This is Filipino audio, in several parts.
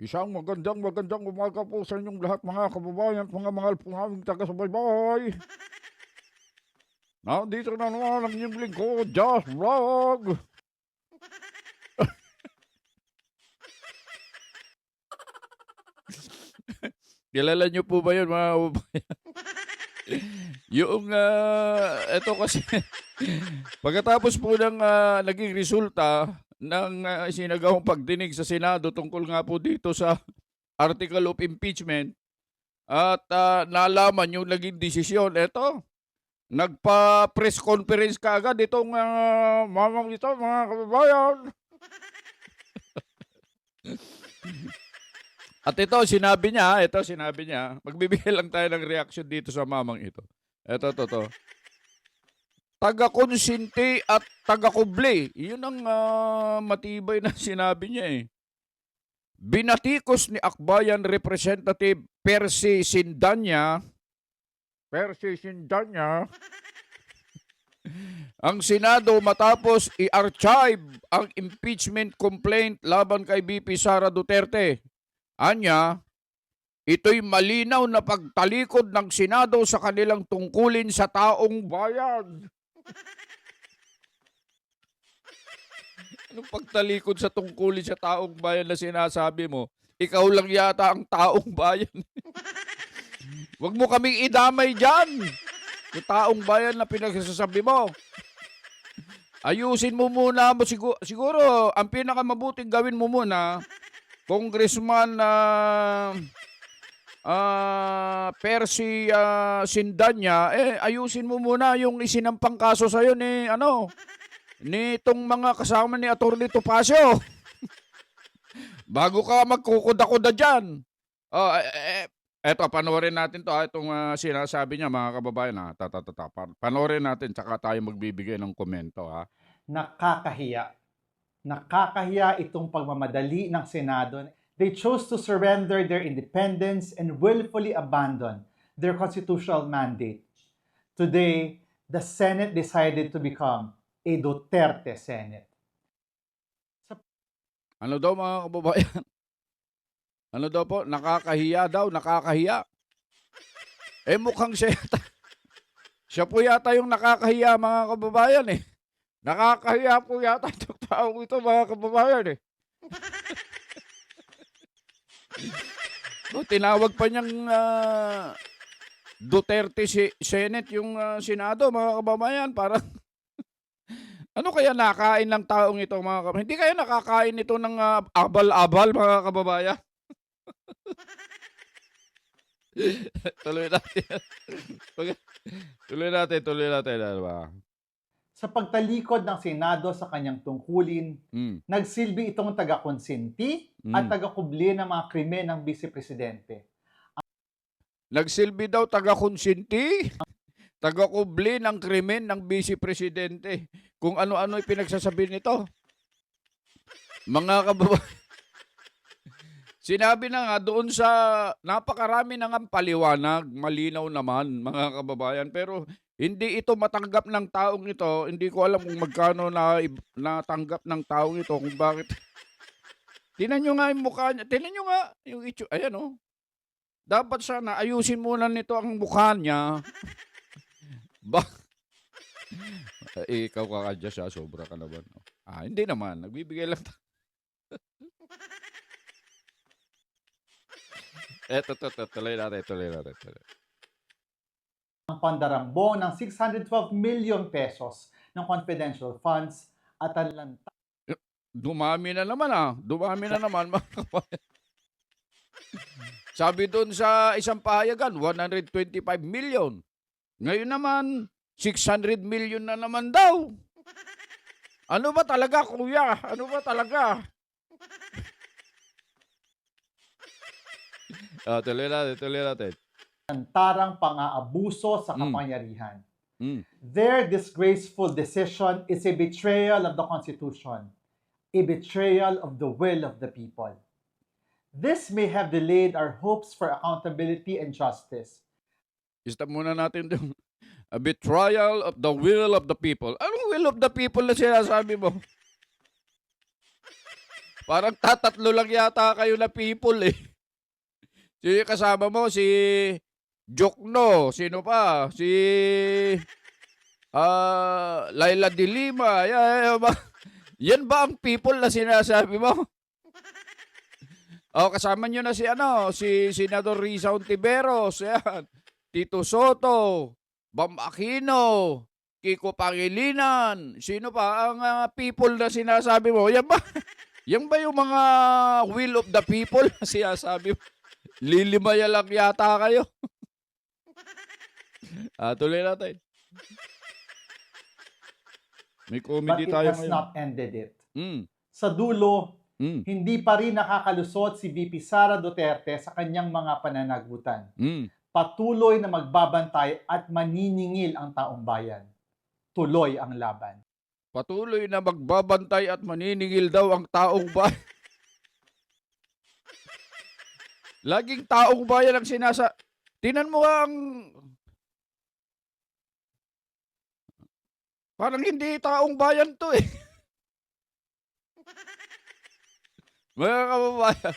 Isang magandang magandang umaga po sa inyong lahat mga kababayan at mga mahal po naming taga-subaybay. Nandito na naman ang inyong lingkod, Josh Vlog. Kilala niyo po ba yun mga kababayan? yung, ah, eto kasi, pagkatapos po ng ah, naging resulta ng ah, sinagawang pagdinig sa Senado tungkol nga po dito sa article of impeachment at ah, nalaman yung naging desisyon, eto, nagpa-press conference ka agad itong ah, mamang ito, mga kababayan. At ito, sinabi niya, ito, sinabi niya, magbibigay lang tayo ng reaction dito sa mamang ito. Ito, to, to. Taga-konsinti at taga-kubli. Yun ang ah, matibay na sinabi niya eh. Binatikos ni Akbayan Representative Percy Sindanya, Percy Sindanya, ang Senado matapos i-archive ang impeachment complaint laban kay BP Sara Duterte. Anya, ito'y malinaw na pagtalikod ng Senado sa kanilang tungkulin sa taong bayan. Anong pagtalikod sa tungkulin sa taong bayan na sinasabi mo? Ikaw lang yata ang taong bayan. Huwag mo kaming idamay dyan. Yung taong bayan na pinagsasabi mo. Ayusin mo muna mo siguro, siguro ang pinakamabuting gawin mo muna Congressman na ah Percy ah, Sindanya eh ayusin mo muna yung isinampang kaso sa ni ano nitong mga kasama ni Attorney Topacio. Bago ka magkukuda-kuda diyan. Oh, eh, eh, eto panoorin natin to ha, itong ah, sinasabi niya mga kababayan ha. Ta, ta, ta, ta. Pan- Panoorin natin tsaka tayo magbibigay ng komento ha. nakakahiya. Nakakahiya itong pagmamadali ng Senado. They chose to surrender their independence and willfully abandon their constitutional mandate. Today, the Senate decided to become a Duterte Senate. Ano daw mga kababayan? Ano daw po? Nakakahiya daw, nakakahiya. Eh mukhang siya yata. Siya po yata yung nakakahiya mga kababayan eh. Nakakahiya po yata itong taong ito mga kababayan eh. No, tinawag pa niyang ah, Duterte si Senate yung ah, Senado mga kababayan parang ano kaya nakain ng taong ito mga kababayan? Hindi kaya nakakain ito ng ah, abal-abal mga kababayan? tuloy natin. tuloy natin, tuloy natin. Ano ba? Sa pagtalikod ng Senado sa kanyang tungkulin, Mm, nagsilbi itong taga-konsinti at mm. taga-kubli ng mga krimen ng Vice Presidente. Nagsilbi daw taga-konsinti, taga-kubli ng krimen ng Vice Presidente. Kung ano-ano pinagsasabi nito. Mga kababayan, sinabi na nga doon sa napakarami na nga paliwanag, malinaw naman mga kababayan. Pero hindi ito matanggap ng taong ito. Hindi ko alam kung magkano na natanggap ng taong ito kung bakit. Tinan nyo nga yung mukha niya. Tinan nyo nga yung itsyo. Ayan oh. Dapat sana ayusin muna nito ang mukha niya. ba? ikaw ka ka Diyos, ah, sobra ka naman. Ah, hindi naman. Nagbibigay lang. Eto, to, to, tuloy natin, tuloy natin. Tuloy. Ang pandarambong ng 612 million pesos ng confidential funds at ang lanta Dumami na naman ah. Dumami na naman. mga. Sabi doon sa isang pahayagan, 125 million. Ngayon naman, 600 million na naman daw. Ano ba talaga, kuya? Ano ba talaga? Ah, tuloy natin, tuloy natin. Lantarang pang-aabuso sa Mm. kapangyarihan. Mm. Their disgraceful decision is a betrayal of the Constitution, a betrayal of the will of the people. This may have delayed our hopes for accountability and justice. Stop muna natin yung a betrayal of the will of the people. Anong will of the people na sinasabi mo? Parang tatatlo lang yata kayo na people eh. Sino yung kasama mo? Si Jokno. Sino pa? Si ah Laila de Lima. Yan, yan, ba? yan ba ang people na sinasabi mo? O, kasama nyo na si ano, si Senador Risa Ontiveros, yan. Tito Soto, Bam Aquino, Kiko Pangilinan, sino pa ang ah, people na sinasabi mo? Yan ba? Yan ba yung mga will of the people na sinasabi mo? Lilimaya lang yata kayo. Ah, tuloy natin. May But comedy it tayo has ngayon. not ended it. Mm, Sa dulo, mm, hindi pa rin nakakalusot si VP Sara Duterte sa kanyang mga pananagutan. mm. Patuloy na magbabantay at maniningil ang taong bayan. Tuloy ang laban. Patuloy na magbabantay at maniningil daw ang taong bayan. Laging taong bayan ang sinasa... Tinan mo ang... Parang hindi taong bayan to eh. Mga kababayan,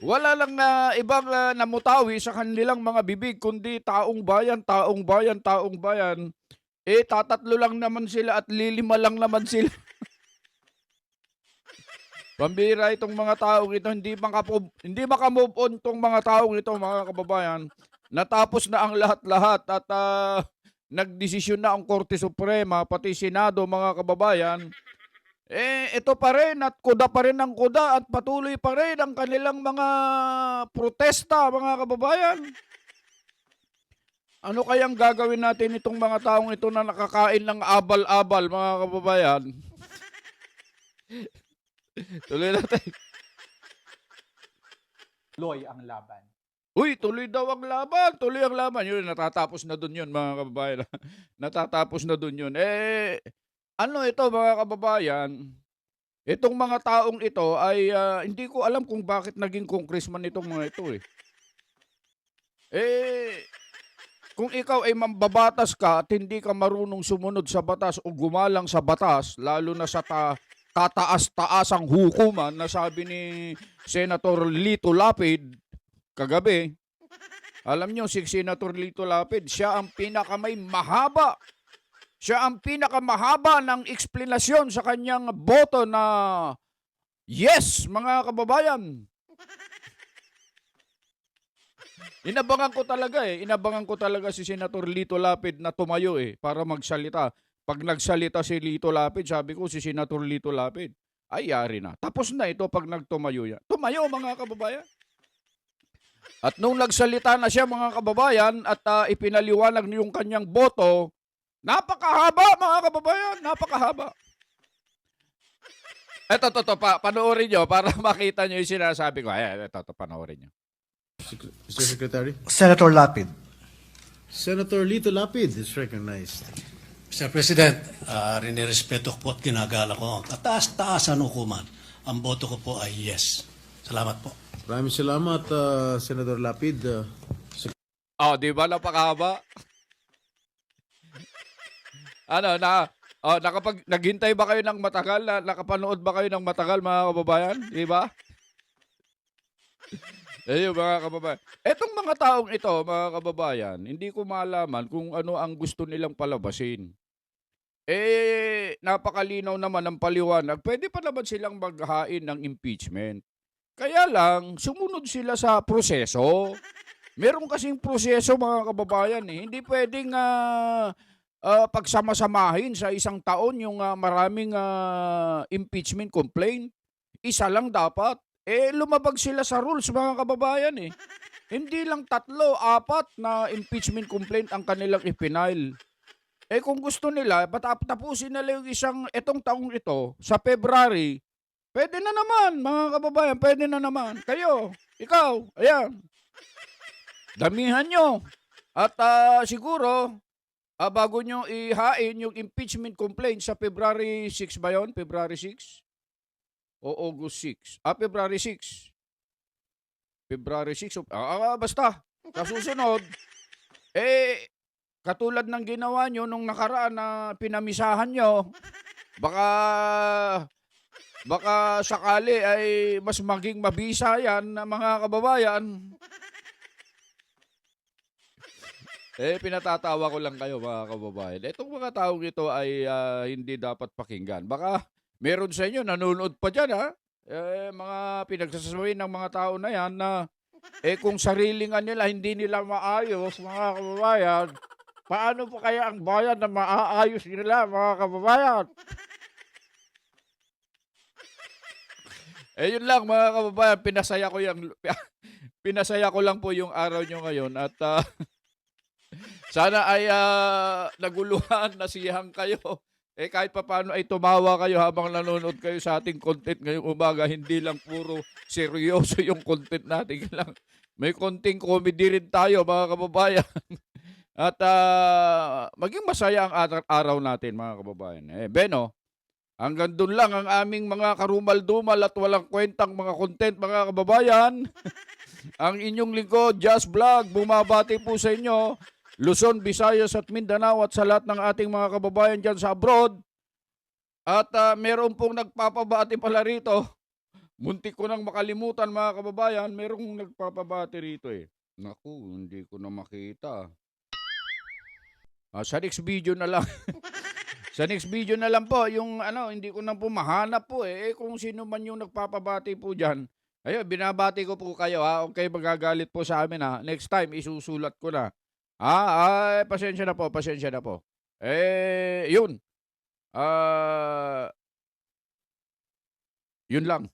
wala lang na ibang ah, namutawi sa kanilang mga bibig kundi taong bayan, taong bayan, taong bayan. Eh, tatatlo lang naman sila at lilima lang naman sila. Pambira itong mga taong ito, hindi makapo, hindi makamove on itong mga taong ito, mga kababayan. Natapos na ang lahat-lahat at ah, nagdesisyon na ang Korte Suprema, pati Senado, mga kababayan. Eh, ito pa rin at kuda pa rin ang kuda at patuloy pa rin ang kanilang mga protesta, mga kababayan. Ano kayang gagawin natin itong mga taong ito na nakakain ng abal-abal, mga kababayan? Tuloy natin. Tuloy ang laban. Uy, tuloy daw ang laban. Tuloy ang laban. Yun, natatapos na dun yun, mga kababayan. natatapos na dun yun. Eh, ano ito, mga kababayan? Itong mga taong ito ay ah, hindi ko alam kung bakit naging congressman itong mga ito eh. Eh, kung ikaw ay mambabatas ka at hindi ka marunong sumunod sa batas o gumalang sa batas, lalo na sa ta kataas-taasang hukuman na sabi ni Senator Lito Lapid kagabi, alam nyo, si Senator Lito Lapid, siya ang pinakamay mahaba. Siya ang pinakamahaba ng eksplenasyon sa kanyang boto na yes, mga kababayan. Inabangan ko talaga eh. Inabangan ko talaga si Senator Lito Lapid na tumayo eh para magsalita. Pag nagsalita si Lito Lapid, sabi ko si Senator Lito Lapid, ay yari na. Tapos na ito pag nagtumayo yan. Tumayo mga kababayan. At nung nagsalita na siya mga kababayan at ah, ipinaliwanag yung kanyang boto, napakahaba mga kababayan, napakahaba. Eto, to, to, pa, panoorin nyo para makita nyo yung sinasabi ko. Ayan, eto, to, panoorin nyo. Mr. Secretary. Senator Lapid. Senator Lito Lapid is recognized. Mr. President, uh, rinirespeto ko po at ginagala ko ang kataas-taasan ng hukuman. Ang boto ko po ay yes. Salamat po. Maraming salamat, uh, Senator Lapid. Uh, Oh, di ba napakahaba? ano, na, oh, nakapag, naghintay ba kayo ng matagal? Na, nakapanood ba kayo ng matagal, mga kababayan? Di ba? Ayun, mga kababayan. Etong mga taong ito, mga kababayan, hindi ko malaman kung ano ang gusto nilang palabasin. Eh, napakalinaw naman ang paliwanag. Pwede pa naman silang maghain ng impeachment. Kaya lang, sumunod sila sa proseso. Meron kasing proseso mga kababayan eh. Hindi pwedeng ah, ah, pagsama-samahin sa isang taon yung ah, maraming ah, impeachment complaint. Isa lang dapat. Eh lumabag sila sa rules mga kababayan eh. Hindi lang tatlo, apat na impeachment complaint ang kanilang ipinail. Eh kung gusto nila, batap tapusin nila yung isang etong taong ito sa February, pwede na naman mga kababayan, pwede na naman. Kayo, ikaw, ayan, damihan nyo. At ah, siguro, ah, bago nyo ihain yung impeachment complaint sa February 6 ba yun? February 6? O August 6? Ah, February 6. February 6. Ah, ah, basta. Sa susunod, eh, katulad ng ginawa nyo nung nakaraan na pinamisahan nyo, baka Baka sakali ay mas maging mabisa yan na mga kababayan. Eh, pinatatawa ko lang kayo mga kababayan. Itong mga taong ito ay ah, hindi dapat pakinggan. Baka meron sa inyo nanonood pa dyan ha. Eh, mga pinagsasabi ng mga tao na yan na eh kung sarilingan nila hindi nila maayos mga kababayan, paano pa kaya ang bayan na maaayos nila mga kababayan? Eh yun lang mga kababayan, pinasaya ko yung pinasaya ko lang po yung araw nyo ngayon at ah, sana ay ah, naguluhan, nasiyahan kayo. Eh kahit papaano ay tumawa kayo habang nanonood kayo sa ating content ngayong umaga, hindi lang puro seryoso yung content natin. Lang. May konting comedy rin tayo mga kababayan. At ah, maging masaya ang ar- araw natin mga kababayan. Eh Beno, hanggang doon lang ang aming mga karumal-dumal at walang kwentang mga content mga kababayan. ang inyong lingkod, Just Vlog, bumabati po sa inyo. Luzon, Visayas at Mindanao at sa lahat ng ating mga kababayan dyan sa abroad. At ah, meron pong nagpapabati pala rito. Muntik ko nang makalimutan mga kababayan, merong nagpapabati rito eh. Naku, hindi ko na makita. Ah, sa next video na lang. sa next video na lang po, yung ano, hindi ko na po mahanap po eh. eh kung sino man yung nagpapabati po dyan. Ayun, binabati ko po kayo ha. Okay, magagalit po sa amin ha. Next time, isusulat ko na. Ah, ay, pasensya na po, pasensya na po. Eh, yun. Ah, yun lang.